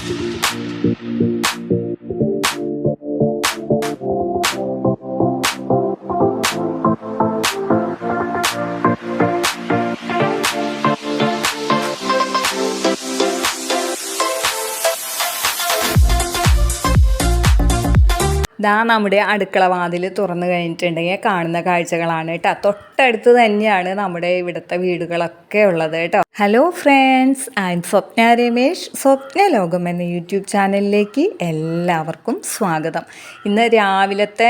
ദാ നമ്മുടെ അടുക്കള വാതിൽ തുറന്നു കഴിഞ്ഞിട്ടുണ്ടെങ്കിൽ കാണുന്ന കാഴ്ചകളാണ് കേട്ടോ. തൊട്ടടുത്ത് തന്നെയാണ് നമ്മുടെ ഇവിടുത്തെ വീടുകളൊക്കെ ഉള്ളത് കേട്ടോ. Hello friends I am Swapna Ramesh Swapna Lokam എന്ന യൂട്യൂബ് ചാനലിലേക്ക് എല്ലാവർക്കും സ്വാഗതം. ഇന്ന് രാവിലത്തെ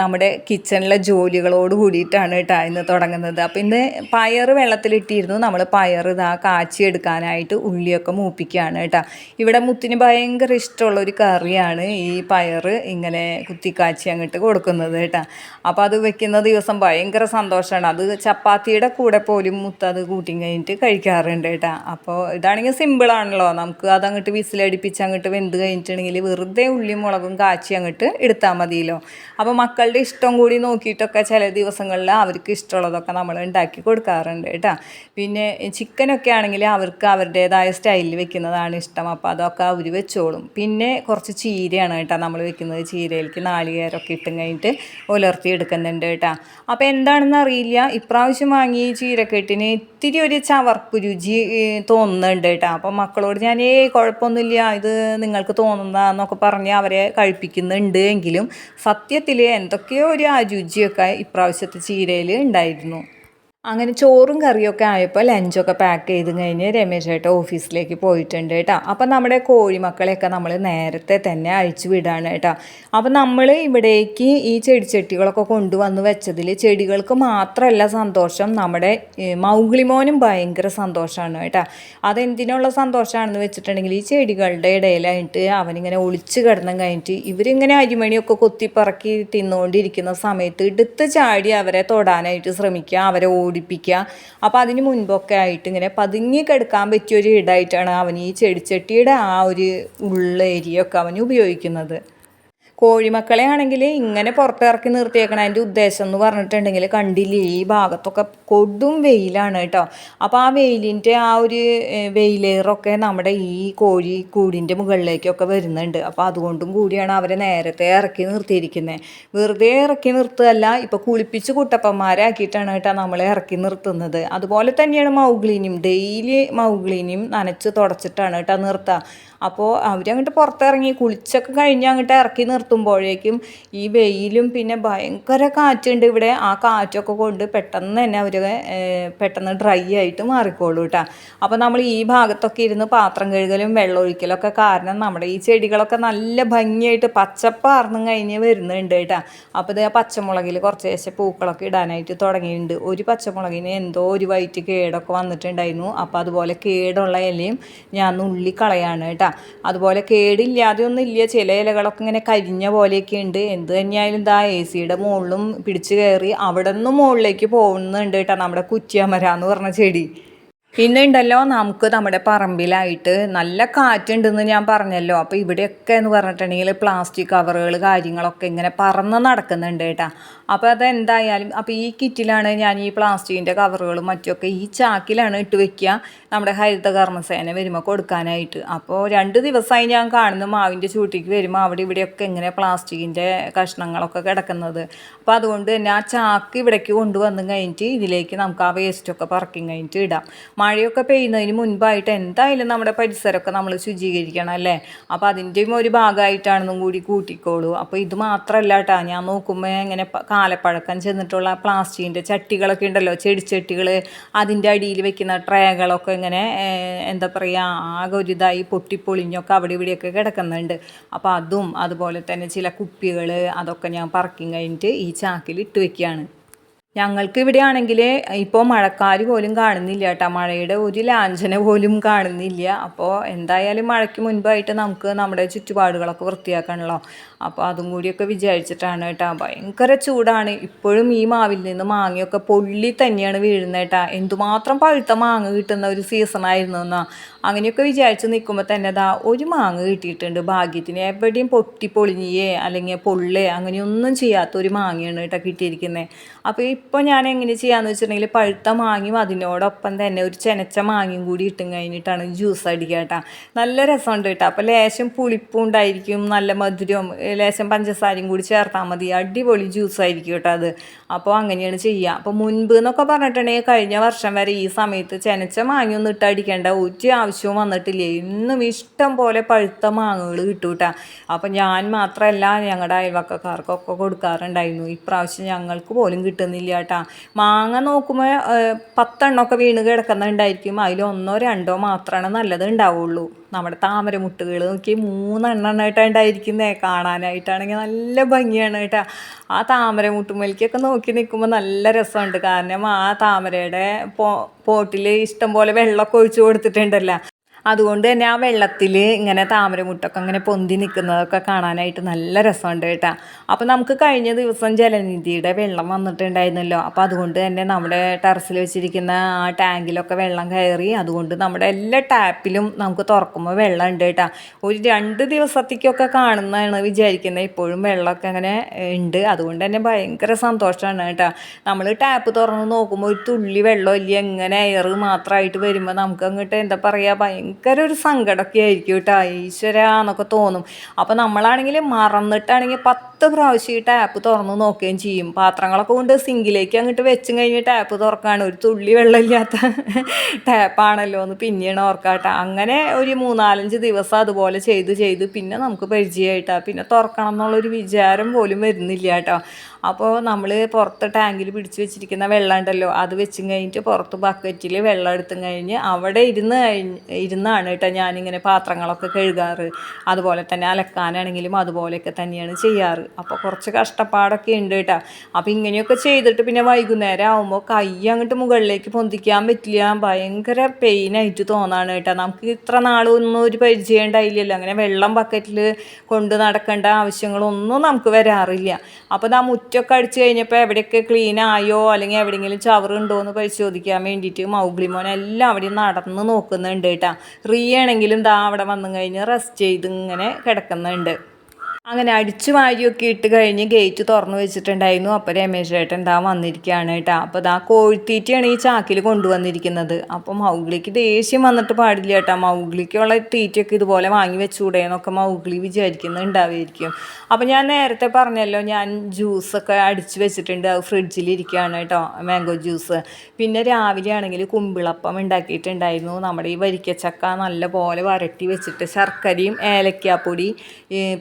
നമ്മുടെ കിച്ചണിലെ ജോലികളോട് കൂടിയിട്ടാണ് കേട്ടോ ഇന്ന് തുടങ്ങുന്നത്. അപ്പോൾ ഇന്ന് പയർ വെള്ളത്തിലിട്ടിരുന്നു. നമ്മൾ പയർ ഇതാ കാച്ചിയെടുക്കാനായിട്ട് ഉള്ളിയൊക്കെ മൂപ്പിക്കുകയാണ് കേട്ടോ. ഇവിടെ മുത്തിന് ഭയങ്കര ഇഷ്ടമുള്ള ഒരു കറിയാണ് ഈ പയർ ഇങ്ങനെ കുത്തിക്കാച്ചി അങ്ങോട്ട് കൊടുക്കുന്നത് കേട്ടോ. അപ്പോൾ അത് വെക്കുന്ന ദിവസം ഭയങ്കര സന്തോഷമാണ് അത് ചപ്പാത്തിയുടെ കൂടെ പോലും മുത്ത് അത് കൂട്ടി കഴിഞ്ഞിട്ട് കഴിക്കാറുണ്ട് കേട്ടോ. അപ്പോൾ ഇതാണെങ്കിൽ സിമ്പിളാണല്ലോ നമുക്ക് അതങ്ങോട്ട് വിസിലടിപ്പിച്ച് അങ്ങോട്ട് വെന്ത് കഴിഞ്ഞിട്ടുണ്ടെങ്കിൽ വെറുതെ ഉള്ളിയും മുളകും കാച്ചി അങ്ങോട്ട് എടുത്താൽ മതിയല്ലോ. അപ്പോൾ മക്കളുടെ ഇഷ്ടം കൂടി നോക്കിയിട്ടൊക്കെ ചില ദിവസങ്ങളിൽ അവർക്ക് ഇഷ്ടമുള്ളതൊക്കെ നമ്മൾ ഉണ്ടാക്കി കൊടുക്കാറുണ്ട് കേട്ടോ. പിന്നെ ചിക്കനൊക്കെ ആണെങ്കിൽ അവർക്ക് അവരുടേതായ സ്റ്റൈലിൽ വെക്കുന്നതാണ് ഇഷ്ടം. അപ്പോൾ അതൊക്കെ അവർ വെച്ചോളും. പിന്നെ കുറച്ച് ചീരയാണ് കേട്ടോ നമ്മൾ വെക്കുന്നത്. ചീരയിലേക്ക് നാളികേരമൊക്കെ ഇട്ടും കഴിഞ്ഞിട്ട് ഉലർത്തി എടുക്കുന്നുണ്ട് കേട്ടോ. അപ്പോൾ എന്താണെന്ന് അറിയില്ല. ഇപ്രാവശ്യം വാങ്ങി ചീരക്കെട്ടിന് ഇത്തിരി ഒരു ചവർപ്പ് രുചി തോന്നുന്നുണ്ട് കേട്ടോ. അപ്പം മക്കളോട് ഞാൻ ഏ കുഴപ്പമൊന്നുമില്ല. ഇത് നിങ്ങൾക്ക് തോന്നുന്നതെന്നൊക്കെ പറഞ്ഞ് അവരെ കഴിപ്പിക്കുന്നുണ്ട് എങ്കിലും സത്യത്തിൽ എന്തൊക്കെയോ ഒരു അരുചിയൊക്കെ ഇപ്രാവശ്യത്തെ ചീരയിൽ ഉണ്ടായിരുന്നു. അങ്ങനെ ചോറും കറിയൊക്കെ ആയപ്പോൾ ലഞ്ചൊക്കെ പാക്ക് ചെയ്ത് കഴിഞ്ഞ് രമേശ് ചേട്ടൻ ഓഫീസിലേക്ക് പോയിട്ടുണ്ട് കേട്ടോ അപ്പം നമ്മുടെ കോഴിമക്കളെയൊക്കെ നമ്മൾ നേരത്തെ തന്നെ അഴിച്ചു വിടാണ് കേട്ടോ അപ്പം നമ്മൾ ഇവിടേക്ക് ഈ ചെടിച്ചട്ടികളൊക്കെ കൊണ്ടുവന്ന് വെച്ചതിൽ ചെടികൾക്ക് മാത്രമല്ല സന്തോഷം നമ്മുടെ മൗഗ്ലിമോനും ഭയങ്കര സന്തോഷമാണ് കേട്ടോ അതെന്തിനുള്ള സന്തോഷമാണെന്ന് വെച്ചിട്ടുണ്ടെങ്കിൽ ഈ ചെടികളുടെ ഇടയിലായിട്ട് അവനിങ്ങനെ ഒളിച്ച് കിടന്നും കഴിഞ്ഞിട്ട് ഇവരിങ്ങനെ അരിമണിയൊക്കെ കൊത്തിപ്പറക്കി തിന്നുകൊണ്ടിരിക്കുന്ന സമയത്ത് എടുത്ത് ചാടി അവരെ തൊടാനായിട്ട് ശ്രമിക്കുക അവരെ ഓടിപ്പിക്കുക അപ്പോൾ അതിന് മുൻപൊക്കെ ആയിട്ട് ഇങ്ങനെ പതുങ്ങി കിടക്കാൻ പറ്റിയ ഒരു ഇടായിട്ടാണ് അവൻ ഈ ചെടിച്ചട്ടിയുടെ ആ ഒരു ഉള്ള ഏരിയ ഒക്കെ അവൻ ഉപയോഗിക്കുന്നത്. കോഴിമക്കളെ ആണെങ്കിൽ ഇങ്ങനെ പുറത്തിറക്കി നിർത്തിയേക്കണം. അതിന്റെ ഉദ്ദേശം എന്ന് പറഞ്ഞിട്ടുണ്ടെങ്കിൽ കണ്ടില്ലേ ഈ ഭാഗത്തൊക്കെ കൊടും വെയിലാണ് കേട്ടോ. അപ്പോൾ ആ വെയിലിന്റെ ആ ഒരു വെയിലേറൊക്കെ നമ്മുടെ ഈ കോഴി കൂടിന്റെ മുകളിലേക്കൊക്കെ വരുന്നുണ്ട്. അപ്പോൾ അതുകൊണ്ടും കൂടിയാണ് അവരെ നേരത്തെ ഇറക്കി നിർത്തിയിരിക്കുന്നത് വെറുതെ ഇറക്കി നിർത്തുകയല്ല ഇപ്പോൾ കുളിപ്പിച്ച് കുട്ടപ്പന്മാരാക്കിയിട്ടാണ് കേട്ടോ നമ്മളെ ഇറക്കി നിർത്തുന്നത്. അതുപോലെ തന്നെയാണ് മൗഗ്ലിനിയും ഡെയിലി മൗഗ്ലിനിയും നനച്ച് തുടച്ചിട്ടാണ് കേട്ടോ നിർത്തുക അപ്പോൾ അവരങ്ങോട്ട് പുറത്തിറങ്ങി കുളിച്ചൊക്കെ കഴിഞ്ഞ് അങ്ങോട്ട് ഇറക്കി നിർത്തുമ്പോഴേക്കും ഈ വെയിലും പിന്നെ ഭയങ്കര കാറ്റുണ്ട് ഇവിടെ. ആ കാറ്റൊക്കെ കൊണ്ട് പെട്ടെന്ന് തന്നെ അവർ പെട്ടെന്ന് ഡ്രൈ ആയിട്ട് മാറിക്കോളൂ കേട്ടോ അപ്പോൾ നമ്മൾ ഈ ഭാഗത്തൊക്കെ ഇരുന്ന് പാത്രം കഴുകലും വെള്ളമൊഴിക്കലൊക്കെ കാരണം നമ്മുടെ ഈ ചെടികളൊക്കെ നല്ല ഭംഗിയായിട്ട് പച്ചപ്പാർന്നും കഴിഞ്ഞ് വരുന്നുണ്ട് കേട്ടോ അപ്പോൾ ഇത് ആ പച്ചമുളകിൽ കുറച്ച് ശേഷം പൂക്കളൊക്കെ ഇടാനായിട്ട് തുടങ്ങിയിട്ടുണ്ട്. ഒരു പച്ചമുളകിന് എന്തോ ഒരു വൈറ്റ് കേടൊക്കെ വന്നിട്ടുണ്ടായിരുന്നു. അപ്പോൾ അതുപോലെ കേടുള്ള ഇലയും ഞാൻ നുള്ളി കളയാണ് കേട്ടോ അതുപോലെ കേടില്ലാതെ ഒന്നും ഇല്ല ചില ഇലകളൊക്കെ ഇങ്ങനെ കരിഞ്ഞ പോലെയൊക്കെ ഉണ്ട്. എന്ത് തന്നെയായാലും ഇതാ എ സിയുടെ മുകളിലും പിടിച്ചു കയറി അവിടെ നിന്നും മുകളിലേക്ക് പോകുന്നുണ്ട് കേട്ടോ നമ്മുടെ കുറ്റിയമര എന്ന് പറഞ്ഞ ചെടി. പിന്നെ ഉണ്ടല്ലോ നമുക്ക് നമ്മുടെ പറമ്പിലായിട്ട് നല്ല കാറ്റുണ്ടെന്ന് ഞാൻ പറഞ്ഞല്ലോ. അപ്പോൾ ഇവിടെയൊക്കെ എന്ന് പറഞ്ഞിട്ടുണ്ടെങ്കിൽ പ്ലാസ്റ്റിക് കവറുകൾ കാര്യങ്ങളൊക്കെ ഇങ്ങനെ പറന്ന് നടക്കുന്നുണ്ട് കേട്ടാ. അപ്പോൾ അതെന്തായാലും അപ്പോൾ ഈ കിറ്റിലാണ് ഞാൻ ഈ പ്ലാസ്റ്റിക്കിന്റെ കവറുകളും മറ്റുമൊക്കെ ഈ ചാക്കിലാണ് ഇട്ട് വെക്കുക. നമ്മുടെ ഹരിത കർമ്മസേന വരുമ്പോൾ കൊടുക്കാനായിട്ട്. അപ്പോൾ രണ്ട് ദിവസമായി ഞാൻ കാണുന്ന മാവിന്റെ ചൂട്ടിക്ക് വരുമ്പോൾ അവിടെ ഇവിടെയൊക്കെ ഇങ്ങനെ പ്ലാസ്റ്റിക്കിന്റെ കഷ്ണങ്ങളൊക്കെ കിടക്കുന്നത്. അപ്പോൾ അതുകൊണ്ട് തന്നെ ആ ചാക്ക് ഇവിടേക്ക് കൊണ്ടുവന്ന് കഴിഞ്ഞിട്ട് ഇതിലേക്ക് നമുക്ക് ആ വേസ്റ്റൊക്കെ പറക്കി കഴിഞ്ഞിട്ട് ഇടാം. മഴയൊക്കെ പെയ്യുന്നതിന് മുൻപായിട്ട് എന്തായാലും നമ്മുടെ പരിസരമൊക്കെ നമ്മൾ ശുചീകരിക്കണം അല്ലേ? അപ്പോൾ അതിന്റെയും ഒരു ഭാഗമായിട്ടാണെന്നും കൂടി കൂട്ടിക്കോളൂ. അപ്പോൾ ഇത് മാത്രമല്ല കേട്ടോ ഞാൻ നോക്കുമ്പോൾ ഇങ്ങനെ കാലപ്പഴക്കം ചെന്നിട്ടുള്ള പ്ലാസ്റ്റിക്കിന്റെ ചട്ടികളൊക്കെ ഉണ്ടല്ലോ ചെടിച്ചട്ടികൾ അതിന്റെ അടിയിൽ വെക്കുന്ന ട്രേകളൊക്കെ ഇങ്ങനെ എന്താ പറയുക ആകെ ഒരു ഇതായി പൊട്ടിപ്പൊളിഞ്ഞൊക്കെ അവിടെ ഇവിടെയൊക്കെ കിടക്കുന്നുണ്ട്. അപ്പോൾ അതും അതുപോലെ തന്നെ ചില കുപ്പികൾ അതൊക്കെ ഞാൻ പറക്കും കഴിഞ്ഞിട്ട് ഈ ചാക്കിൽ ഇട്ട് വെക്കുകയാണ്. ഞങ്ങൾക്ക് ഇവിടെ ആണെങ്കിൽ ഇപ്പോൾ മഴക്കാർ പോലും കാണുന്നില്ല കേട്ടോ. മഴയുടെ ഒരു ലാഞ്ചന പോലും കാണുന്നില്ല. അപ്പോൾ എന്തായാലും മഴയ്ക്ക് മുൻപായിട്ട് നമുക്ക് നമ്മുടെ ചുറ്റുപാടുകളൊക്കെ വൃത്തിയാക്കണമല്ലോ അപ്പോൾ അതും കൂടിയൊക്കെ വിചാരിച്ചിട്ടാണ് കേട്ടോ. ഭയങ്കര ചൂടാണ്. ഇപ്പോഴും ഈ മാവിൽ നിന്ന് മാങ്ങയൊക്കെ പൊള്ളി തന്നെയാണ് വീഴുന്നത് കേട്ടോ. എന്തുമാത്രം പഴുത്ത മാങ്ങ കിട്ടുന്ന ഒരു സീസണായിരുന്നു എന്നാ അങ്ങനെയൊക്കെ വിചാരിച്ച് നിൽക്കുമ്പോൾ തന്നെ ദാ ഒരു മാങ്ങ കിട്ടിയിട്ടുണ്ട്. ഭാഗ്യത്തിന് എവിടെയും പൊട്ടി പൊളിഞ്ഞേ അല്ലെങ്കിൽ പൊള്ളേ അങ്ങനെയൊന്നും ചെയ്യാത്ത ഒരു മാങ്ങയാണ് കേട്ടോ കിട്ടിയിരിക്കുന്നത് അപ്പോൾ ഈ ഇപ്പോൾ ഞാൻ എങ്ങനെ ചെയ്യാമെന്ന് വെച്ചിട്ടുണ്ടെങ്കിൽ പഴുത്ത മാങ്ങയും അതിനോടൊപ്പം തന്നെ ഒരു ചെനച്ച മാങ്ങയും കൂടി ഇട്ടും കഴിഞ്ഞിട്ടാണ് ജ്യൂസ് അടിക്കുക കേട്ടോ. നല്ല രസമുണ്ട് കേട്ടോ. അപ്പോൾ ലേശം പുളിപ്പും ഉണ്ടായിരിക്കും നല്ല മധുരവും ലേശം പഞ്ചസാരയും കൂടി ചേർത്താൽ മതി. അടിപൊളി ജ്യൂസ് ആയിരിക്കും കേട്ടോ അത്. അപ്പോൾ അങ്ങനെയാണ് ചെയ്യുക. അപ്പോൾ മുൻപ് എന്നൊക്കെ പറഞ്ഞിട്ടുണ്ടെങ്കിൽ കഴിഞ്ഞ വർഷം വരെ ഈ സമയത്ത് ചെനച്ച മാങ്ങയൊന്നും ഇട്ട് അടിക്കേണ്ട ഒരു ആവശ്യവും വന്നിട്ടില്ല. ഇന്നും ഇഷ്ടം പോലെ പഴുത്ത മാങ്ങകൾ കിട്ടും കേട്ടോ. അപ്പോൾ ഞാൻ മാത്രമല്ല ഞങ്ങളുടെ അയൽവക്കക്കാർക്കൊക്കെ കൊടുക്കാറുണ്ടായിരുന്നു. ഇപ്രാവശ്യം ഞങ്ങൾക്ക് പോലും കിട്ടുന്നില്ല. കേട്ടോ മാങ്ങ നോക്കുമ്പോൾ പത്തെണ്ണമൊക്കെ വീണ് കിടക്കുന്നുണ്ടായിരിക്കും. ഒന്നോ രണ്ടോ മാത്രമാണ് നല്ലത് ഉണ്ടാവുള്ളൂ. നമ്മുടെ താമരമുട്ടുകൾ നോക്കി മൂന്നെണ്ണമായിട്ടാണ് ഉണ്ടായിരിക്കുന്നത് കാണാനായിട്ടാണെങ്കിൽ നല്ല ഭംഗിയാണ് കേട്ടോ. ആ താമരമുട്ടുമ്മലിക്കൊക്കെ നോക്കി നിൽക്കുമ്പോൾ നല്ല രസമുണ്ട്. കാരണം ആ താമരയുടെ പോ പോട്ടിൽ ഇഷ്ടംപോലെ വെള്ളമൊക്കെ ഒഴിച്ചു കൊടുത്തിട്ടുണ്ടല്ലോ. അതുകൊണ്ട് തന്നെ ആ വെള്ളത്തിൽ ഇങ്ങനെ താമരമുട്ടൊക്കെ ഇങ്ങനെ പൊന്തി നിൽക്കുന്നതൊക്കെ കാണാനായിട്ട് നല്ല രസമുണ്ട് കേട്ടോ. അപ്പോൾ നമുക്ക് കഴിഞ്ഞ ദിവസം ജലനിധിയുടെ വെള്ളം വന്നിട്ടുണ്ടായിരുന്നല്ലോ. അപ്പോൾ അതുകൊണ്ട് തന്നെ നമ്മുടെ ടെറസിൽ വെച്ചിരിക്കുന്ന ആ ടാങ്കിലൊക്കെ വെള്ളം കയറി അതുകൊണ്ട് നമ്മുടെ എല്ലാ ടാപ്പിലും നമുക്ക് തുറക്കുമ്പോൾ വെള്ളം ഉണ്ട് കേട്ടോ. ഒരു രണ്ട് ദിവസത്തേക്കൊക്കെ കാണുന്നതാണ് വിചാരിക്കുന്നത്. ഇപ്പോഴും വെള്ളമൊക്കെ അങ്ങനെ ഉണ്ട്. അതുകൊണ്ട് തന്നെ ഭയങ്കര സന്തോഷമാണ് കേട്ടോ. നമ്മൾ ടാപ്പ് തുറന്ന് നോക്കുമ്പോൾ ഒരു തുള്ളി വെള്ളം ഇല്ല എങ്ങനെ എയർ മാത്രമായിട്ട് വരുമ്പോൾ നമുക്ക് അങ്ങോട്ട് എന്താ പറയുക ഭയങ്കര ഒരു സങ്കടമൊക്കെ ആയിരിക്കും കേട്ടോ. ഈശ്വര എന്നൊക്കെ തോന്നും. അപ്പോൾ നമ്മളാണെങ്കിൽ മറന്നിട്ടാണെങ്കിൽ പത്ത് പ്രാവശ്യം ഈ ടാപ്പ് തുറന്ന് നോക്കുകയും ചെയ്യും. പാത്രങ്ങളൊക്കെ കൊണ്ട് സിങ്കിലേക്ക് അങ്ങോട്ട് വെച്ചും കഴിഞ്ഞ് ടാപ്പ് തുറക്കാണ്. ഒരു തുള്ളി വെള്ളമില്ലാത്ത ടാപ്പാണല്ലോ എന്ന് പിന്നെയാണ് ഓർക്കാട്ട അങ്ങനെ ഒരു മൂന്നാലഞ്ച് ദിവസം അതുപോലെ ചെയ്ത് ചെയ്ത് പിന്നെ നമുക്ക് പരിചയമായിട്ടാണ് പിന്നെ തുറക്കണം എന്നുള്ളൊരു വിചാരം പോലും വരുന്നില്ല കേട്ടോ. അപ്പോൾ നമ്മൾ പുറത്ത് ടാങ്കിൽ പിടിച്ച് വെച്ചിരിക്കുന്ന വെള്ളം ഉണ്ടല്ലോ അത് വെച്ചും കഴിഞ്ഞിട്ട് പുറത്ത് ബക്കറ്റിൽ വെള്ളം എടുത്തും കഴിഞ്ഞ് അവിടെ ഇരുന്ന് കഴിഞ്ഞ് ഇരുന്നാണ് കേട്ടോ ഞാനിങ്ങനെ പാത്രങ്ങളൊക്കെ കഴുകാറ്. അതുപോലെ തന്നെ അലക്കാനാണെങ്കിലും അതുപോലെയൊക്കെ തന്നെയാണ് ചെയ്യാറ്. അപ്പോൾ കുറച്ച് കഷ്ടപ്പാടൊക്കെ ഉണ്ട് കേട്ടോ അപ്പോൾ ഇങ്ങനെയൊക്കെ ചെയ്തിട്ട് പിന്നെ വൈകുന്നേരം ആകുമ്പോൾ കൈ അങ്ങോട്ട് മുകളിലേക്ക് പൊന്തിക്കാൻ പറ്റില്ല. ഭയങ്കര പെയിനായിട്ട് തോന്നാണ് കേട്ടോ നമുക്ക് ഇത്ര നാളൊന്നും ഒരു പരിചയം ഉണ്ടായില്ലല്ലോ അങ്ങനെ വെള്ളം ബക്കറ്റിൽ കൊണ്ട് നടക്കേണ്ട ആവശ്യങ്ങളൊന്നും നമുക്ക് വരാറില്ല. അപ്പോൾ ആ മുറ്റമൊക്കെ അടിച്ചു കഴിഞ്ഞപ്പോൾ എവിടെയൊക്കെ ക്ലീൻ ആയോ അല്ലെങ്കിൽ എവിടെയെങ്കിലും ചവറുണ്ടോ എന്ന് പരിശോധിക്കാൻ വേണ്ടിയിട്ട് മൗഗ്ലിമോൻ എല്ലാം അവിടെ നടന്ന് നോക്കുന്നുണ്ട് കേട്ടോ. റീ ആണെങ്കിലും ദാ അവിടെ വന്നു കഴിഞ്ഞ് റെസ്റ്റ് ചെയ്ത് ഇങ്ങനെ കിടക്കുന്നുണ്ട്. അങ്ങനെ അടിച്ചു വാരിയൊക്കെ ഇട്ട് കഴിഞ്ഞ് ഗേറ്റ് തുറന്നു വെച്ചിട്ടുണ്ടായിരുന്നു. അപ്പോൾ രമേശ് ചേട്ടൻ ദാ വന്നിരിക്കുകയാണ് കേട്ടോ. അപ്പോൾ ദാ കോഴിത്തീറ്റയാണ് ഈ ചാക്കിൽ കൊണ്ടുവന്നിരിക്കുന്നത്. അപ്പോൾ മൗഗ്ലിക്ക് ദേഷ്യം വന്നിട്ട് പാടില്ല കേട്ടോ. മൗഗ്ലിക്കുള്ള തീറ്റയൊക്കെ ഇതുപോലെ വാങ്ങി വെച്ചുകൂടെ എന്നൊക്കെ മൗഗ്ലി വിചാരിക്കുന്നുണ്ടാവുമായിരിക്കും. അപ്പോൾ ഞാൻ നേരത്തെ പറഞ്ഞല്ലോ ഞാൻ ജ്യൂസൊക്കെ അടിച്ച് വെച്ചിട്ടുണ്ട്. അത് ഫ്രിഡ്ജിലിരിക്കുകയാണ് കേട്ടോ മാംഗോ ജ്യൂസ് പിന്നെ രാവിലെ ആണെങ്കിൽ കുമ്പിളപ്പം ഉണ്ടാക്കിയിട്ടുണ്ടായിരുന്നു. നമ്മുടെ ഈ വരിക്കച്ചക്ക നല്ല പോലെ വരട്ടി വെച്ചിട്ട് ശർക്കരയും ഏലക്കാപ്പൊടി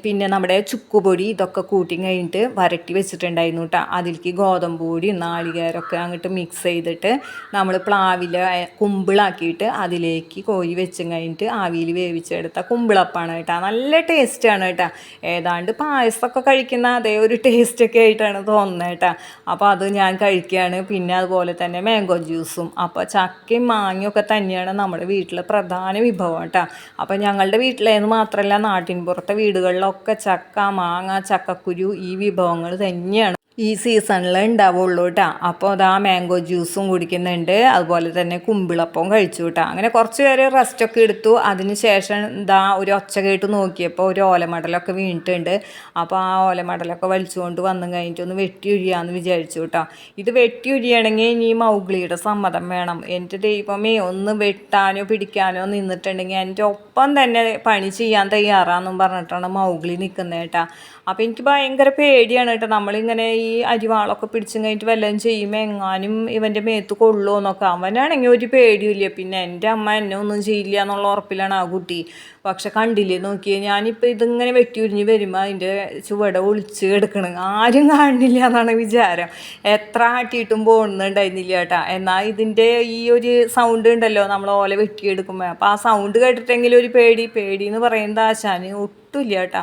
പിന്നെ നമ്മുടെ ചുക്കുപൊടി ഇതൊക്കെ കൂട്ടി കഴിഞ്ഞിട്ട് വരട്ടി വെച്ചിട്ടുണ്ടായിരുന്നു കേട്ടോ അതിലേക്ക് ഗോതമ്പ് പൊടി നാളികേരമൊക്കെ അങ്ങോട്ട് മിക്സ് ചെയ്തിട്ട് നമ്മൾ പ്ലാവിൽ കുമ്പിളാക്കിയിട്ട് അതിലേക്ക് കോരി വെച്ചും കഴിഞ്ഞിട്ട് ആവിയിൽ വേവിച്ചെടുത്ത കുമ്പിളപ്പാണ് കേട്ടോ നല്ല ടേസ്റ്റാണ് കേട്ടോ ഏതാണ്ട് പായസമൊക്കെ കഴിക്കുന്ന അതേ ഒരു ടേസ്റ്റൊക്കെ ആയിട്ടാണ് തോന്നുന്നത് കേട്ടോ അപ്പോൾ അത് ഞാൻ കഴിക്കുകയാണ് പിന്നെ അതുപോലെ തന്നെ മാംഗോ ജ്യൂസും അപ്പോൾ ചക്കയും മാങ്ങയൊക്കെ തന്നെയാണ് നമ്മുടെ വീട്ടിലെ പ്രധാന വിഭവം കേട്ടോ അപ്പോൾ ഞങ്ങളുടെ വീട്ടിലേന്ന് മാത്രമല്ല നാട്ടിൻ പുറത്തെ വീടുകളിലൊക്കെ ചക്ക മാങ്ങ ചക്കക്കുരു ഈ വിഭവങ്ങൾ തന്നെയാണ്. ഈ സീസണിൽ ഉണ്ടാവുള്ളൂ കേട്ടോ അപ്പോൾ അതാ മാംഗോ ജ്യൂസും കുടിക്കുന്നുണ്ട്. അതുപോലെ തന്നെ കുമ്പിളപ്പവും കഴിച്ചു കേട്ടോ അങ്ങനെ കുറച്ച് പേര് റെസ്റ്റൊക്കെ എടുത്തു. അതിന് ശേഷം ഇതാ ഒരു ഒച്ച കേട്ട് നോക്കിയപ്പോൾ ഒരു ഓലമടലൊക്കെ വീണിട്ടുണ്ട്. അപ്പോൾ ആ ഓലമടലൊക്കെ വലിച്ചുകൊണ്ട് വന്നു കഴിഞ്ഞിട്ട് ഒന്ന് വെട്ടി ഉരിയാന്ന് വിചാരിച്ചു കേട്ടോ ഇത് വെട്ടി ഉരിയണമെങ്കിൽ ഇനി മൗഗ്ലിയുടെ സമ്മതം വേണം. എന്റെ ദൈവമേ ഒന്ന് വെട്ടാനോ പിടിക്കാനോ നിന്നിട്ടുണ്ടെങ്കിൽ എന്റെ ഒപ്പം തന്നെ പണി ചെയ്യാൻ തയ്യാറാന്നും പറഞ്ഞിട്ടാണ് മൗഗ്ലി നിൽക്കുന്നത് കേട്ടോ അപ്പോൾ എനിക്ക് ഭയങ്കര പേടിയാണ് കേട്ടോ നമ്മളിങ്ങനെ അരിവാളൊക്കെ പിടിച്ചും കഴിഞ്ഞിട്ട് വല്ലതും ചെയ്യുമ്പോൾ എങ്ങാനും ഇവന്റെ മേത്ത് കൊള്ളുമോ എന്നൊക്കെ. അവനാണെങ്കിൽ ഒരു പേടിയില്ല പിന്നെ എന്റെ അമ്മ എന്നെ ഒന്നും ചെയ്യില്ല എന്നുള്ള ഉറപ്പിലാണ് ആ കുട്ടി. പക്ഷെ കണ്ടില്ലേ നോക്കിയേ ഞാനിപ്പോൾ ഇതിങ്ങനെ വെട്ടി ഉരിഞ്ഞ് വരുമ്പോൾ അതിന്റെ ചുവട ഒളിച്ച് കിടക്കണം. ആരും കാണില്ല എന്നാണ് വിചാരം. എത്ര ആട്ടിയിട്ടും പോകുന്നുണ്ടായിരുന്നില്ല കേട്ടാ. എന്നാൽ ഇതിന്റെ ഈ ഒരു സൗണ്ട് ഉണ്ടല്ലോ നമ്മൾ ഓല വെട്ടിയെടുക്കുമ്പോൾ അപ്പോൾ ആ സൗണ്ട് കേട്ടിട്ടെങ്കിലും ഒരു പേടി. പേടി എന്ന് പറയുന്നത് ആശാന് ഒട്ടുമില്ല കേട്ടാ.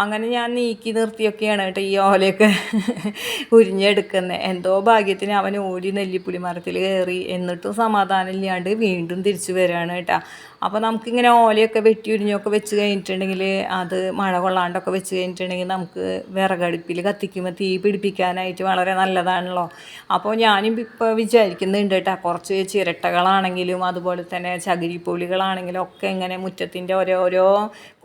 അങ്ങനെ ഞാൻ നീക്കി നിർത്തിയൊക്കെയാണ് കേട്ടോ ഈ ഓലയൊക്കെ ഉരിഞ്ഞെടുക്കുന്നത് എന്തോ ഭാഗ്യത്തിന് അവൻ ഓടി നെല്ലിപ്പുളി മരത്തിൽ കയറി. എന്നിട്ടും സമാധാനം ഇല്ലാണ്ട് വീണ്ടും തിരിച്ചു വരികയാണ് കേട്ടോ. അപ്പോൾ നമുക്കിങ്ങനെ ഓലയൊക്കെ വെട്ടി ഉരിഞ്ഞൊക്കെ വെച്ച് കഴിഞ്ഞിട്ടുണ്ടെങ്കിൽ അത് മഴ കൊള്ളാണ്ടൊക്കെ വെച്ച് കഴിഞ്ഞിട്ടുണ്ടെങ്കിൽ നമുക്ക് വിറകടുപ്പിൽ കത്തിക്കുമ്പോൾ തീ പിടിപ്പിക്കാനായിട്ട് വളരെ നല്ലതാണല്ലോ. അപ്പോൾ ഞാനും ഇപ്പോൾ വിചാരിക്കുന്നുണ്ട് കേട്ടോ കുറച്ച് ചിരട്ടകളാണെങ്കിലും അതുപോലെ തന്നെ ചകിരിപ്പൊളികളാണെങ്കിലും ഒക്കെ ഇങ്ങനെ മുറ്റത്തിന്റെ ഓരോരോ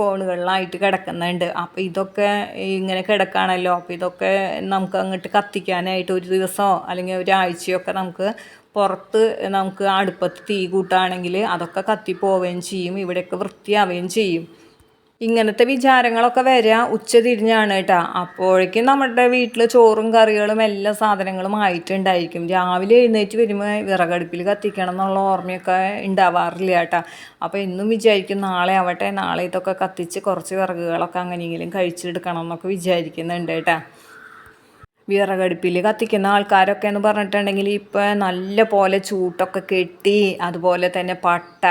കോണുകളിലായിട്ട് കിടക്കുന്നുണ്ട്. അപ്പോൾ ഇതൊക്കെ ഇങ്ങനെ കിടക്കുകയാണല്ലോ അപ്പോൾ ഇതൊക്കെ നമുക്ക് അങ്ങോട്ട് കത്തിക്കാനായിട്ട് ഒരു ദിവസമോ അല്ലെങ്കിൽ ഒരാഴ്ചയൊക്കെ നമുക്ക് പുറത്ത് നമുക്ക് അടുപ്പത്ത് തീ കൂട്ടുകയാണെങ്കിൽ അതൊക്കെ കത്തിപ്പോവുകയും ചെയ്യും ഇവിടെയൊക്കെ വൃത്തിയാവുകയും ചെയ്യും. ഇങ്ങനത്തെ വിചാരങ്ങളൊക്കെ വരിക ഉച്ച തിരിഞ്ഞാണ് കേട്ടോ. അപ്പോഴേക്കും നമ്മുടെ വീട്ടിൽ ചോറും കറികളും എല്ലാ സാധനങ്ങളും ആയിട്ടുണ്ടായിരിക്കും. രാവിലെ എഴുന്നേറ്റ് വരുമ്പോൾ വിറകടുപ്പിൽ കത്തിക്കണം എന്നുള്ള ഓർമ്മയൊക്കെ ഉണ്ടാവാറില്ല കേട്ടോ. അപ്പോൾ എന്നും വിചാരിക്കും നാളെ ആവട്ടെ നാളെ ഇതൊക്കെ കത്തിച്ച് കുറച്ച് വിറകുകളൊക്കെ അങ്ങനെയെങ്കിലും കഴിച്ചെടുക്കണം എന്നൊക്കെ വിചാരിക്കുന്നുണ്ട് കേട്ടോ. വിറകടുപ്പിൽ കത്തിക്കുന്ന ആൾക്കാരൊക്കെ എന്ന് പറഞ്ഞിട്ടുണ്ടെങ്കിൽ ഇപ്പോൾ നല്ല പോലെ ചൂട്ടൊക്കെ കെട്ടി അതുപോലെ തന്നെ പട്ട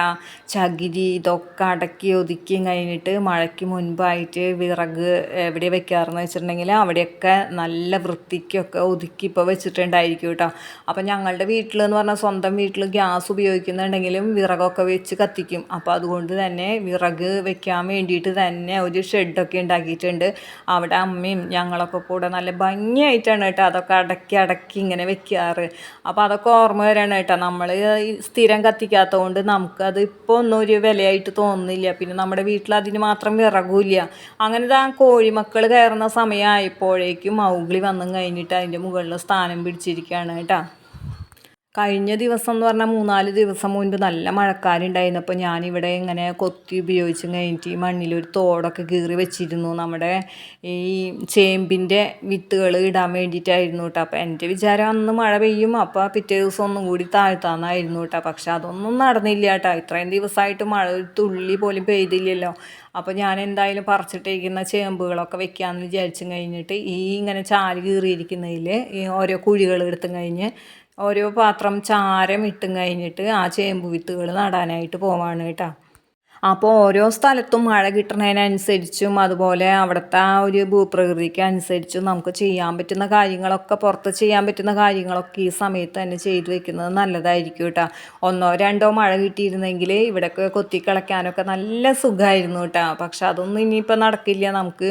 ചകിരി ഇതൊക്കെ അടക്കി ഒതുക്കി കഴിഞ്ഞിട്ട് മഴയ്ക്ക് മുൻപായിട്ട് വിറക് എവിടെ വെക്കാറെന്ന് വെച്ചിട്ടുണ്ടെങ്കിൽ അവിടെയൊക്കെ നല്ല വൃത്തിക്കൊക്കെ ഒതുക്കി ഇപ്പോൾ വെച്ചിട്ടുണ്ടായിരിക്കും കേട്ടോ അപ്പം ഞങ്ങളുടെ വീട്ടിൽ എന്ന് പറഞ്ഞാൽ സ്വന്തം വീട്ടിൽ ഗ്യാസ് ഉപയോഗിക്കുന്നുണ്ടെങ്കിലും വിറകൊക്കെ വെച്ച് കത്തിക്കും. അപ്പോൾ അതുകൊണ്ട് തന്നെ വിറക് വെക്കാൻ വേണ്ടിയിട്ട് തന്നെ ഒരു ഷെഡൊക്കെ ഉണ്ടാക്കിയിട്ടുണ്ട്. അവിടെ അമ്മയും ഞങ്ങളൊക്കെ കൂടെ നല്ല ഭംഗിയായിട്ട് ആയിട്ടാണ് കേട്ടോ അതൊക്കെ അടക്കി അടക്കി ഇങ്ങനെ വെക്കാറ്. അപ്പോൾ അതൊക്കെ ഓർമ്മ വരാണ് കേട്ടോ. നമ്മൾ സ്ഥിരം കത്തിക്കാത്തതുകൊണ്ട് നമുക്കത് ഇപ്പോൾ ഒന്നും ഒരു വിലയായിട്ട് തോന്നുന്നില്ല. പിന്നെ നമ്മുടെ വീട്ടിൽ അതിന് മാത്രം വിറകൂല്ല. അങ്ങനെ ആ കോഴിമക്കൾ കയറുന്ന സമയമായപ്പോഴേക്കും മൗഗ്ലി വന്നും കഴിഞ്ഞിട്ട് അതിന്റെ മുകളിൽ സ്ഥാനം പിടിച്ചിരിക്കുകയാണ് കേട്ടോ. കഴിഞ്ഞ ദിവസം എന്ന് പറഞ്ഞാൽ മൂന്നാൽ ദിവസം മുൻപ് നല്ല മഴക്കാരുണ്ടായിരുന്നപ്പോൾ ഞാനിവിടെ ഇങ്ങനെ കൊത്തി ഉപയോഗിച്ച് കഴിഞ്ഞിട്ട് ഈ മണ്ണിലൊരു തോടൊക്കെ കീറി വെച്ചിരുന്നു. നമ്മുടെ ഈ ചേമ്പിന്റെ വിത്തുകൾ ഇടാൻ വേണ്ടിയിട്ടായിരുന്നു കേട്ടോ. അപ്പോൾ എന്റെ വിചാരം അന്ന് മഴ പെയ്യും. അപ്പോൾ പിറ്റേ ദിവസം ഒന്നും കൂടി താഴ്ത്താന്നായിരുന്നു കേട്ടോ. പക്ഷെ അതൊന്നും നടന്നില്ല കേട്ടോ. ഇത്രയും ദിവസമായിട്ട് മഴ ഒരു തുള്ളി പോലും പെയ്തില്ലല്ലോ. അപ്പോൾ ഞാൻ എന്തായാലും പറിച്ചിട്ടിരിക്കുന്ന ചേമ്പുകളൊക്കെ വെക്കാമെന്ന് വിചാരിച്ചു കഴിഞ്ഞിട്ട് ഈ ഇങ്ങനെ ചാൽ കീറിയിരിക്കുന്നതിൽ ഈ ഓരോ കുഴികൾ എടുത്തും കഴിഞ്ഞ് ഓരോ പാത്രം ചാരം ഇട്ടും കഴിഞ്ഞിട്ട് ആ ചേമ്പ് വിത്തുകൾ നടാനായിട്ട് പോവാണ് കേട്ടോ. അപ്പോൾ ഓരോ സ്ഥലത്തും മഴ കിട്ടുന്നതിനനുസരിച്ചും അതുപോലെ അവിടുത്തെ ആ ഒരു ഭൂപ്രകൃതിക്ക് അനുസരിച്ചും നമുക്ക് ചെയ്യാൻ പറ്റുന്ന കാര്യങ്ങളൊക്കെ പുറത്ത് ചെയ്യാൻ പറ്റുന്ന കാര്യങ്ങളൊക്കെ ഈ സമയത്ത് തന്നെ ചെയ്തു വെക്കുന്നത് നല്ലതായിരിക്കും കേട്ടോ. ഒന്നോ രണ്ടോ മഴ കിട്ടിയിരുന്നെങ്കിൽ ഇവിടെയൊക്കെ കൊത്തിക്കളയ്ക്കാനൊക്കെ നല്ല സുഖമായിരുന്നു കേട്ടോ. പക്ഷെ അതൊന്നും ഇനിയിപ്പോൾ നടക്കില്ല. നമുക്ക്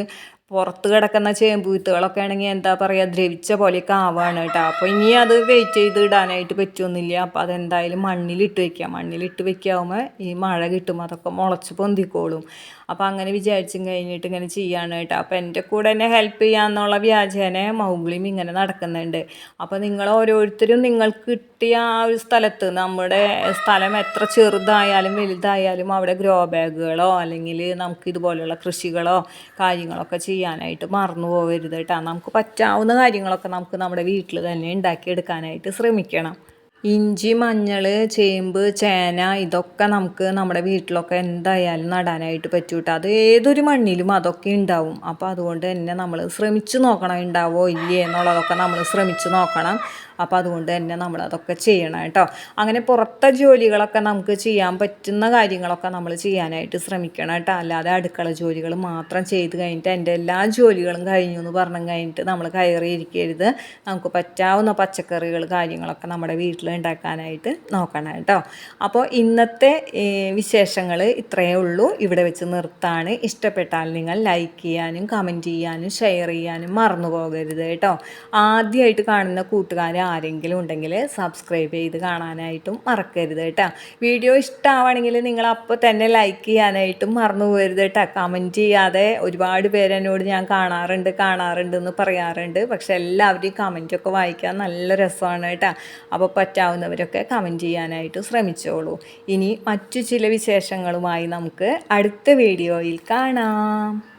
പുറത്ത് കിടക്കുന്ന ചേമ്പ് വിത്തുകളൊക്കെ ആണെങ്കിൽ എന്താ പറയുക ദ്രവിച്ച പോലെയൊക്കെ ആവുകയാണ് കേട്ടോ. അപ്പോൾ ഇനി അത് വെയിറ്റ് ചെയ്ത് ഇടാനായിട്ട് പറ്റുമെന്നില്ല അപ്പോൾ അതെന്തായാലും മണ്ണിലിട്ട് വെക്കുക മണ്ണിലിട്ട് വെക്കാവുമ്പോൾ ഈ മഴ കിട്ടുമ്പോൾ അതൊക്കെ മുളച്ച് പൊന്തിക്കോളും. അപ്പോൾ അങ്ങനെ വിചാരിച്ചും കഴിഞ്ഞിട്ട് ഇങ്ങനെ ചെയ്യാണ് കേട്ടോ. അപ്പോൾ എന്റെ കൂടെ എന്നെ ഹെൽപ്പ് ചെയ്യാന്നുള്ള വ്യാജേന മൗഗ്ലിയും ഇങ്ങനെ നടക്കുന്നുണ്ട്. അപ്പോൾ നിങ്ങൾ ഓരോരുത്തരും നിങ്ങൾക്ക് കിട്ടിയ ആ ഒരു സ്ഥലത്ത് നമ്മുടെ സ്ഥലം എത്ര ചെറുതായാലും വലുതായാലും അവിടെ ഗ്രോ ബാഗുകളോ അല്ലെങ്കിൽ നമുക്ക് ഇതുപോലെയുള്ള കൃഷികളോ കാര്യങ്ങളൊക്കെ ചെയ്യാനായിട്ട് മറന്നു പോകരുത് കേട്ടോ. നമുക്ക് പറ്റാവുന്ന കാര്യങ്ങളൊക്കെ നമുക്ക് നമ്മുടെ വീട്ടിൽ തന്നെ ഉണ്ടാക്കിയെടുക്കാനായിട്ട് ശ്രമിക്കണം. ഇഞ്ചി മഞ്ഞൾ ചേമ്പ് ചേന ഇതൊക്കെ നമുക്ക് നമ്മുടെ വീട്ടിലൊക്കെ എന്തായാലും നടാനായിട്ട് പറ്റൂട്ടോ. അത് ഏതൊരു മണ്ണിലും അതൊക്കെ ഉണ്ടാവും. അപ്പോൾ അതുകൊണ്ട് തന്നെ നമ്മൾ ശ്രമിച്ചു നോക്കണം ഉണ്ടാവോ ഇല്ലേ എന്നുള്ളതൊക്കെ നമ്മൾ ശ്രമിച്ചു നോക്കണം. അപ്പോൾ അതുകൊണ്ട് തന്നെ നമ്മൾ അതൊക്കെ ചെയ്യണം കേട്ടോ. അങ്ങനെ പുറത്തെ ജോലികളൊക്കെ നമുക്ക് ചെയ്യാൻ പറ്റുന്ന കാര്യങ്ങളൊക്കെ നമ്മൾ ചെയ്യാനായിട്ട് ശ്രമിക്കണം കേട്ടോ. അല്ലാതെ അടുക്കള ജോലികൾ മാത്രം ചെയ്ത് കഴിഞ്ഞിട്ട് എന്റെ എല്ലാ ജോലികളും കഴിഞ്ഞു എന്ന് പറഞ്ഞു കഴിഞ്ഞിട്ട് നമ്മൾ കയറിയിരിക്കരുത് നമുക്ക് പറ്റാവുന്ന പച്ചക്കറികൾ കാര്യങ്ങളൊക്കെ നമ്മുടെ വീട്ടിൽ ഉണ്ടാക്കാനായിട്ട് നോക്കണം കേട്ടോ. അപ്പോൾ ഇന്നത്തെ വിശേഷങ്ങൾ ഇത്രയേ ഉള്ളൂ. ഇവിടെ വെച്ച് നിർത്താണ്. ഇഷ്ടപ്പെട്ടാൽ നിങ്ങൾ ലൈക്ക് ചെയ്യാനും കമന്റ് ചെയ്യാനും ഷെയർ ചെയ്യാനും മറന്നു പോകരുത് കേട്ടോ. ആദ്യമായിട്ട് കാണുന്ന കൂട്ടുകാരെ ആരെങ്കിലും ഉണ്ടെങ്കിൽ സബ്സ്ക്രൈബ് ചെയ്ത് കാണാനായിട്ടും മറക്കരുത് കേട്ടോ. വീഡിയോ ഇഷ്ടമാവണമെങ്കിൽ നിങ്ങൾ അപ്പോൾ തന്നെ ലൈക്ക് ചെയ്യാനായിട്ടും മറന്നു പോകരുത് കേട്ടോ. കമന്റ് ചെയ്യാതെ ഒരുപാട് പേര് എന്നോട് ഞാൻ കാണാറുണ്ട് കാണാറുണ്ട് എന്ന് പറയാറുണ്ട്. പക്ഷെ എല്ലാവരും കമന്റൊക്കെ വായിക്കാൻ നല്ല രസമാണ് കേട്ടോ. അപ്പോൾ പറ്റാവുന്നവരൊക്കെ കമന്റ് ചെയ്യാനായിട്ട് ശ്രമിച്ചോളൂ. ഇനി മറ്റു ചില വിശേഷങ്ങളുമായി നമുക്ക് അടുത്ത വീഡിയോയിൽ കാണാം.